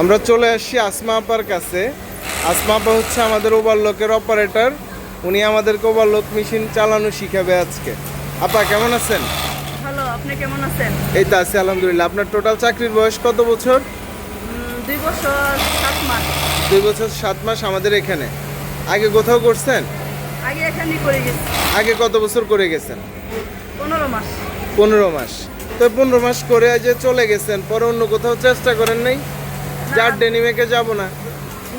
আমরা চলে আসছি আসমা আপার কাছে। আসমা আপা হচ্ছে আমাদের ওভারলোকের অপারেটর উনি আমাদেরকে ওভারলোক মেশিন চালানো শিখাবে আজকে। আপা কেমন আছেন? ভালো আপনি কেমন আছেন? এই তো আছি আলহামদুলিল্লাহ। আপনার টোটাল চাকরির বয়স কত বছর? দুই বছর সাত মাস। দুই বছর সাত মাস আমাদের এখানে। আগে কোথাও করছেন? আগে এখানেই করে গেছি। আগে কত বছর করে গেছেন? পনেরো মাস। পনেরো মাস। তো পনেরো মাস করে যে চলে গেছেন পরে অন্য কোথাও চেষ্টা করেন নাই? যার ডেনিমেকে যাব না?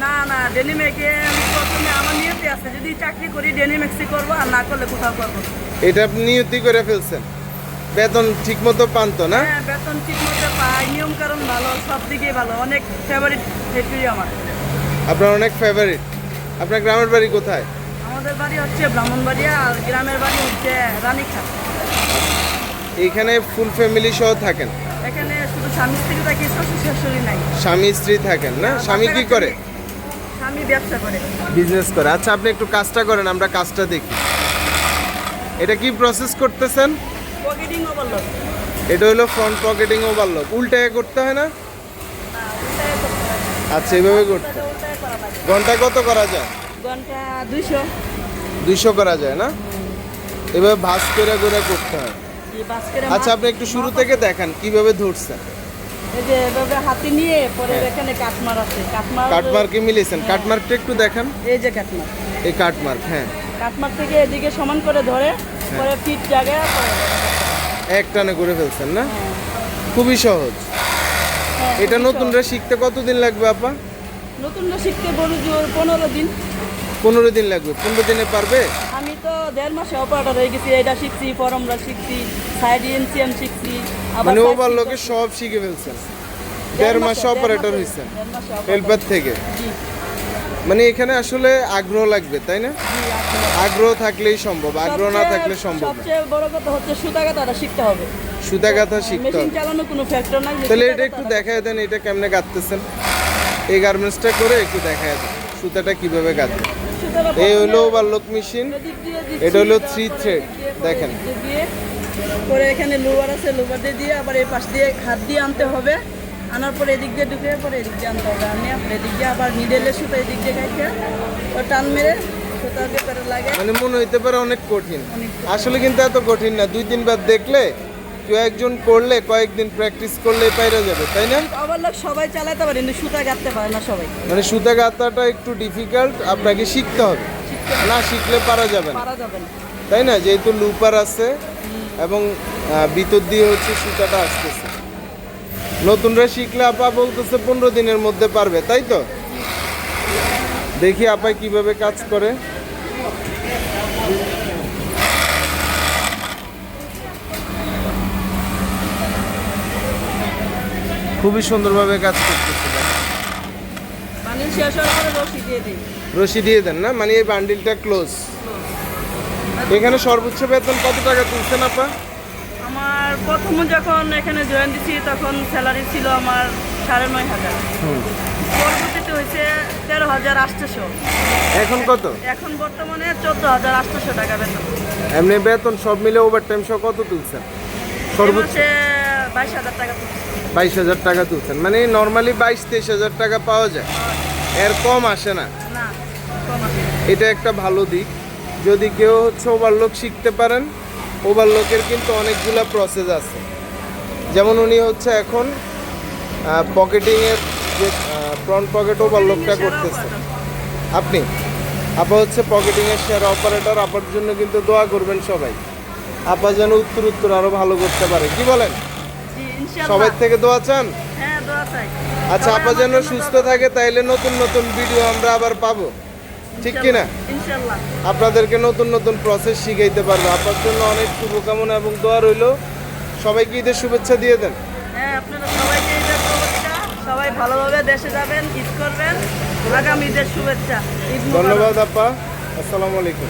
না না ডেনিমেকে প্রথমে আমার নিয়তে আছে যদি চাকরি করি ডেনিমেক্সি করব আর না করলে কোথাও করব এটা আপনি নিয়তি করে ফেলছেন। বেতন ঠিক মতো পান তো না? হ্যাঁ বেতন ঠিক মতো পাই নিয়ম কারণ ভালো সব দিকেই ভালো অনেক ফেভারিট ফ্যাক্টরি আমার। আপনার অনেক ফেভারিট আপনার গ্রামের বাড়ি কোথায়? আমাদের বাড়ি হচ্ছে ব্রাহ্মণবাড়িয়া আর গ্রামের বাড়ি হচ্ছে রানীখা এইখানে ফুল ফ্যামিলি সহ থাকেন? এখানে শুধু স্বামী স্ত্রী থাকি শ্বশুর শাশুড়ি নাই। স্বামী স্ত্রী থাকেন না? স্বামী কি করে? স্বামী ব্যবসা করে। বিজনেস করে। আচ্ছা আপনি একটু কাজটা করেন আমরা কাজটা দেখি। এটা কি প্রসেস করতেছেন? পকেটিং ওভারলোড এটা হলো ফ্রন্ট পকেটিং ওভারলক উল্টায় করতে হয় না? আচ্ছা এইভাবে করতে হয়। ঘন্টায় কত করা যায়? ঘণ্টা দুইশো। দুইশো করা যায় না? এভাবে ভাস করে করে করতে হয়। আচ্ছা আপনি একটু শুরু থেকে দেখান কীভাবে ধরছেন? এই যে এভাবে হাতে নিয়ে পরে এখানে কাটমার আছে। কাটমার কাটমার্কে মিলিয়েছেন কাটমার্কটা একটু দেখান। এই যে কাটমার। এই কাটমার্ক হ্যাঁ। কাটমার থেকে এদিকে সমান করে ধরে পরে ফিট জায়গায় এক টানে করে ফেলছেন না? খুবই সহজ। হ্যাঁ, এটা নতুনরা শিখতে কতদিন লাগবে আপা। নতুনরা শিখতে বড় জোর পনেরো দিন। পনেরো দিন লাগবে। পনেরো দিনে পারবে? দেড় মাসে অপারেটর হয়ে গেছি এটা শিখছি শিখছি সাইড এনসিএম শিখছি মানে side ওভার লোকে সব শিখে ফেলছেন দেড় মাসে, অপারেটর হয়েছেন। হেল্পার থেকে। মানে এখানে আসলে আগ্রহ লাগবে তাই না? আগ্রহ থাকলেই সম্ভব আগ্রহ না থাকলে সম্ভব না। সবচেয়ে বড় কথা হচ্ছে সুতা শিখতে হবে। সুতা গাঁথা শিখতে মেশিন চালানো কোনো ফ্যাক্টর নাই তাহলে এটা একটু দেখায় দেন এটা কেমনে গাঁথতেছেন এই গার্মেন্টসটা করে একটু দেখায় দেন। সুতাটা কীভাবে সুতাটা এই হলো ওভারলোক মেশিন এটা হলো থ্রি পরে দেখেন। পরে এখানে লোয়ার আছে লোয়ার দিয়ে দিয়ে আবার এই পাশ দিয়ে হাত দিয়ে আনতে হবে। আনার পরে এদিক দিয়ে ঢুকে পরে এদিক দিয়ে আনতে হবে। পরে এদিক দিয়ে আবার সুতো এদিক দিয়ে খাইতে ও টান মেরে সুতা লাগে। মানে মনে হইতে পারে অনেক কঠিন। আসলে কিন্তু এত কঠিন না। দুই তিনবার দেখলে কেউ একজন করলে কয়েকদিন প্র্যাকটিস করলে পাইরা যাবে তাই না? আবার লোক সবাই চালাতে পারে কিন্তু সুতা গাঁথতে পারে না সবাই। মানে সুতা গাঁথাটা একটু ডিফিকাল্ট আপনাকে শিখতে হবে। না শিখলে পারা যাবে না। পারা যাবে না। তাই না? যেহেতু লুপার আছে এবং ভিতর দিয়ে হচ্ছে সুতাটা আসতেছে। নতুনরা শিখলে আপা বলতেছে পনেরো দিনের মধ্যে পারবে তাই তো? দেখি আপা কীভাবে কাজ করে। খুবই সুন্দরভাবে কাজ করতেছে। রশি দিয়ে দেন। না? মানে এই বান্ডিলটা ক্লোজ। এখানে সর্বোচ্চ বেতন কত টাকা তুলছেন আপা? আমার প্রথম যখন এখানে জয়েন দিছি তখন স্যালারি ছিল আমার সাড়ে নয় হাজার। পরবর্তীতে হয়েছে তেরো হাজার আটশোশো এখন কত? এখন বর্তমানে চোদ্দ হাজার আটশোশো টাকা বেতন। এমনি বেতন সব মিলে ওভার টাইম সহ কত তুলছেন? সর্বোচ্চ বাইশ হাজার টাকা তুলছি। বাইশ হাজার টাকা তুলছেন। মানে নর্মালি বাইশ তেইশ হাজার টাকা পাওয়া যায়। এর কম আসে না। এটা একটা ভালো দিক। যদি কেউ হচ্ছে ওভারলোক শিখতে পারেন ওভারলোকের কিন্তু অনেকগুলো প্রসেস আছে। যেমন উনি হচ্ছে এখন পকেটিংয়ের যে ফ্রন্ট পকেট ওভারলোকটা করতেছে। আপনি? আপা হচ্ছে পকেটিংয়ের শেয়ার অপারেটর আপার জন্য কিন্তু দোয়া করবেন সবাই। আপা যেন উত্তর উত্তর আরও ভালো করতে পারে। কি বলেন। সবাই থেকে দোয়া চান? হ্যাঁ আচ্ছা আপা যেন সুস্থ থাকে তাইলে নতুন নতুন ভিডিও আমরা আবার পাবো। ঠিক কি না আপনাদেরকে নতুন নতুন প্রসেস শিখাইতে পারব। আপনার জন্য অনেক শুভকামনা এবং দোয়া রইল। সবাইকে ঈদের শুভেচ্ছা দিয়ে দেন। হ্যাঁ আপনারা সবাইকে ঈদের শুভেচ্ছা। সবাই ভালোভাবে দেশে যাবেন ঈদ করবেন। আগামী ঈদের শুভেচ্ছা। ধন্যবাদ আপা। আসসালামু আলাইকুম।